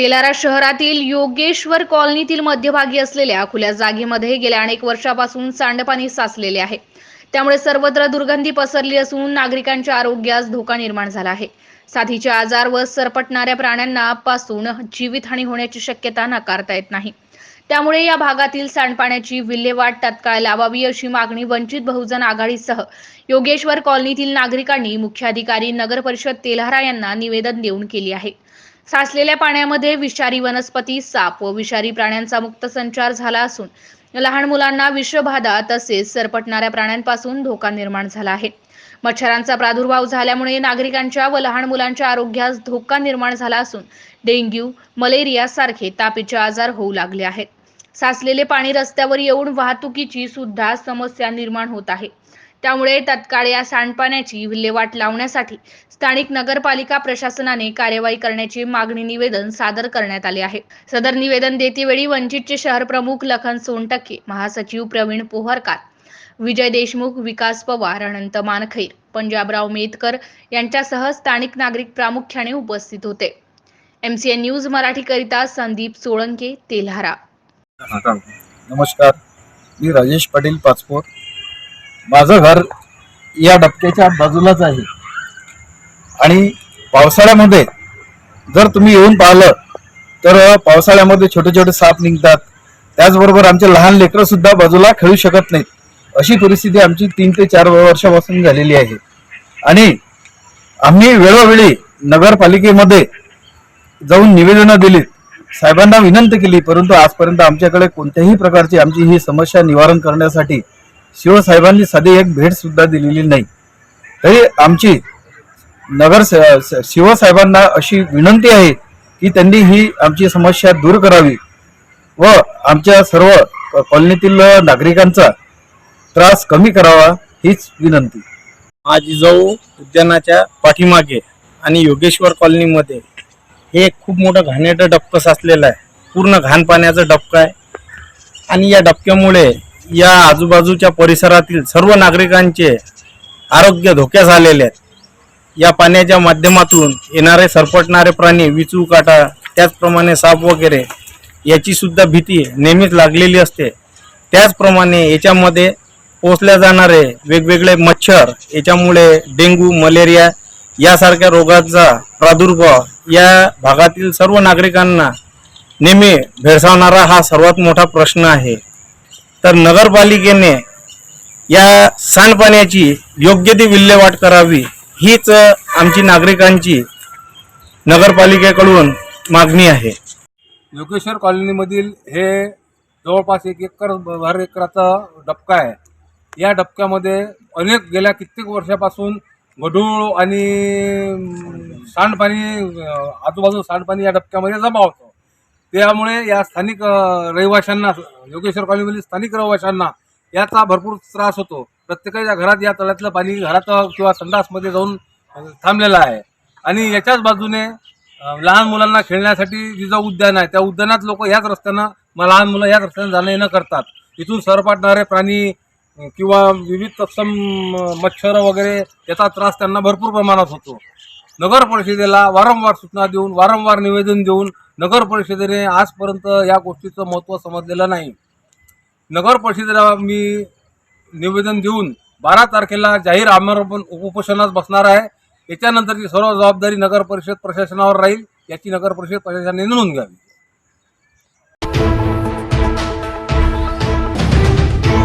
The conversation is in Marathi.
तेलारा शहरातील योगेश्वर कॉलनीतील मध्यभागी असलेल्या खुल्या जागेमध्ये गेल्या अनेक वर्षापासून सांडपाणी साचलेले आहे. त्यामुळे सर्वत्र दुर्गंधी पसरली असून नागरिकांच्या आरोग्यास धोका निर्माण झाला आहे. साथीचे आजार व सरपटणाऱ्या प्राण्यांना पासून जीवितहानी होण्याची शक्यता नाकारता येत नाही. त्यामुळे या भागातील सांडपाण्याची विल्हेवाट तत्काळ लावावी अशी मागणी वंचित बहुजन आघाडीसह योगेश्वर कॉलनीतील नागरिकांनी मुख्याधिकारी नगर परिषद तेल्हारा यांना निवेदन देऊन केली आहे. साचलेल्या पाण्यामध्ये विषारी वनस्पती साप व विषारी प्राण्यांचा मुक्त संचार झाला असून लहान मुलांना विषबाधा तसेच सरपटणाऱ्या प्राण्यांपासून धोका निर्माण झाला आहे. मच्छरांचा प्रादुर्भाव झाल्यामुळे नागरिकांच्या व लहान मुलांच्या आरोग्यास धोका निर्माण झाला असून डेंग्यू मलेरिया सारखे तापीचे आजार होऊ लागले आहेत. साचलेले पाणी रस्त्यावर येऊन वाहतुकीची सुद्धा समस्या निर्माण होत आहे. त्यामुळे तत्काळ या सांडपाण्याची विल्हेवाट लावण्यासाठी स्थानिक नगरपालिका प्रशासनाने कार्यवाही करण्याची मागणी निवेदन सादर करण्यात आले आहे. सदर निवेदन देतेवेळी वंचितचे शहर प्रमुख लखन सोनटक्के महासचिव प्रवीण पोहरकार विजय देशमुख विकास पवार अनंत मानखैर पंजाबराव मेतकर यांच्यासह स्थानिक नागरिक प्रामुख्याने उपस्थित होते. एमसीएन न्यूज मराठीकरिता संदीप सोळंके तेल्हारा. नमस्कार. मी राजेश पाटील पाचपोर माझं घर या डबक्याच्या बाजूलाच आहे. आणि पावसाळ्यामध्ये जर तुम्ही येऊन पाहिलं तर पावसाळ्यामध्ये छोटे छोटे साप निघतात. त्याचबरोबर आमचे लहान लेकरं सुद्धा बाजूला खेळू शकत नाहीत. अशी परिस्थिती आमची तीन ते चार वर्षापासून झालेली आहे. आणि आम्ही वेळोवेळी नगरपालिकेमध्ये जाऊन निवेदनं दिलीत. साहेबांना विनंती केली परंतु आजपर्यंत आमच्याकडे कोणत्याही प्रकारची आमची ही समस्या निवारण करण्यासाठी शिवसाहेबांनी साधी एक भेट सुद्धा दिलेली नाही. तरी आमची नगर शिवसाहेबांना अशी विनंती आहे की त्यांनी ही आमची समस्या दूर करावी व आमच्या सर्व कॉलनीतील नागरिकांचा त्रास कमी करावा हीच विनंती. आज जिजाऊ उद्यानाच्या पाठीमागे आणि योगेश्वर कॉलनीमध्ये हे एक खूप मोठं घाणेरडं डबकं साचलेलं आहे. पूर्ण घाण पाण्याचं डबकं आहे. आणि या डबक्यामुळे या आजूबाजूच्या परिसरातील सर्व नागरिकांचे आरोग्य धोक्यास आलेले आहेत. या पाण्याच्या माध्यमातून येणारे सरपटणारे प्राणी विचू काटा त्याचप्रमाणे साप वगैरे याची सुद्धा भीती नेहमीच लागलेली असते. त्याचप्रमाणे याच्यामध्ये पोचल्या जाणारे वेगवेगळे मच्छर याच्यामुळे डेंग्यू मलेरिया यासारख्या रोगाचा प्रादुर्भाव या भागातील सर्व नागरिकांना नेहमी भेडसावणारा हा सर्वात मोठा प्रश्न आहे. तर नगरपालिकेने या सांडपाण्याची योग्य ती विल्हेवाट करावी हीच आमची नागरिकांची नगरपालिकेकडून मागणी आहे. योगेश्वर कॉलनीमधील हे जवळपास एक एकर भर एकराचा डबका आहे. या डबक्यामध्ये अनेक गेल्या कित्येक वर्षापासून गढूळ आणि सांडपाणी आजूबाजू सांडपाणी या डबक्यामध्ये जमा होतं. त्यामुळे या स्थानिक रहिवाशांना योगेश्वर कॉलनीमधील स्थानिक रहिवाशांना याचा भरपूर त्रास होतो. प्रत्येकाच्या घरात या तळ्यातलं पाणी घरात किंवा संडासमध्ये जाऊन थांबलेलं आहे. आणि याच्याच बाजूने लहान मुलांना खेळण्यासाठी जिजाऊ उद्यान आहे त्या उद्यानात लोक याच रस्त्यानं मग लहान मुलं याच रस्त्यानं जाणं येणं करतात. इथून सरपाटणारे प्राणी किंवा विविध तत्सम मच्छर वगैरे याचा त्रास त्यांना भरपूर प्रमाणात होतो. नगर परिषदेला वारंवार सूचना देऊन वारंवार निवेदन देऊन नगर परिषदेने आजपर्यंत या गोष्टीचं महत्त्व समजलेलं नाही. नगर परिषदेला मी निवेदन देऊन बारा तारखेला जाहीर आमरण उपोषणास बसणार आहे. याच्यानंतरची सर्व जबाबदारी नगर परिषद प्रशासनावर राहील याची नगर परिषद प्रशासनाने नोंद घ्यावी.